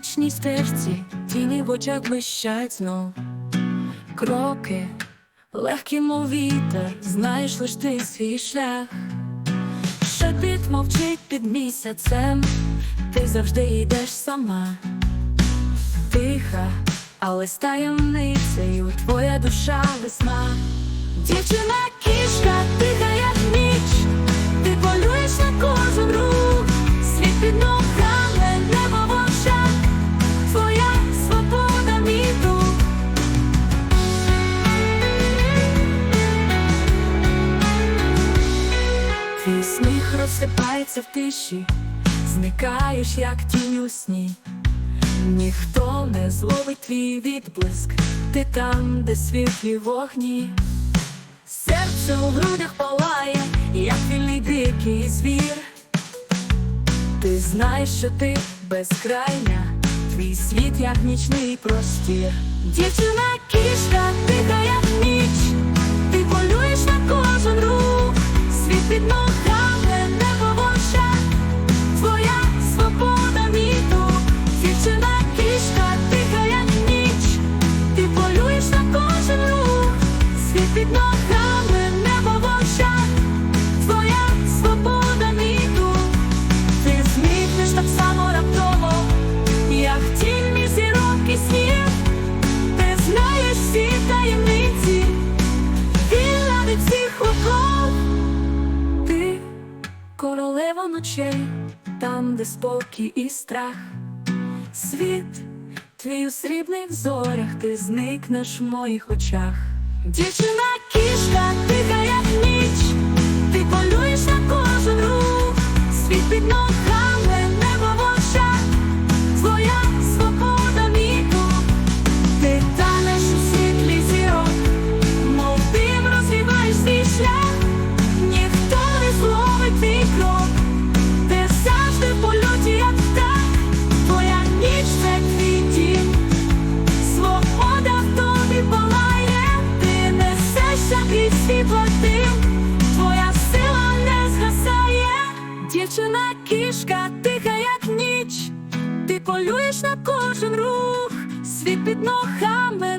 стежці, тіні в очах блищать знов. Кроки, легкі, мов вітер, знаєш лиш ти свій шлях. Шепіт мовчить під місяцем, ти завжди йдеш сама. Тиха, але з таємницею твоя душа весна. Дівчина кішка, тиха, розсипається в тиші, зникаєш, як тінь у сні. Ніхто не зловить твій відблиск, ти там, де світлі вогні. Серце у грудях палає, як вільний дикий звір. Ти знаєш, що ти безкрайня, твій світ, як нічний простір. Дівчина кішка, тиха, як ніч, під ногами, небо в твоя свобода, мій. Ти зміниш так само раптово, як тінь між зірок і снів. Ти знаєш всі таємниці, вільна від всіх оков. Ти королева ночей, там, де спокій і страх. Світ, твій у срібних зорях, ти зникнеш в моїх очах. Дівчина кішка, тиха, як ніч, ти полюєш дівчина кішка, тиха, як ніч, ти полюєш на кожен рух, світ під ногами,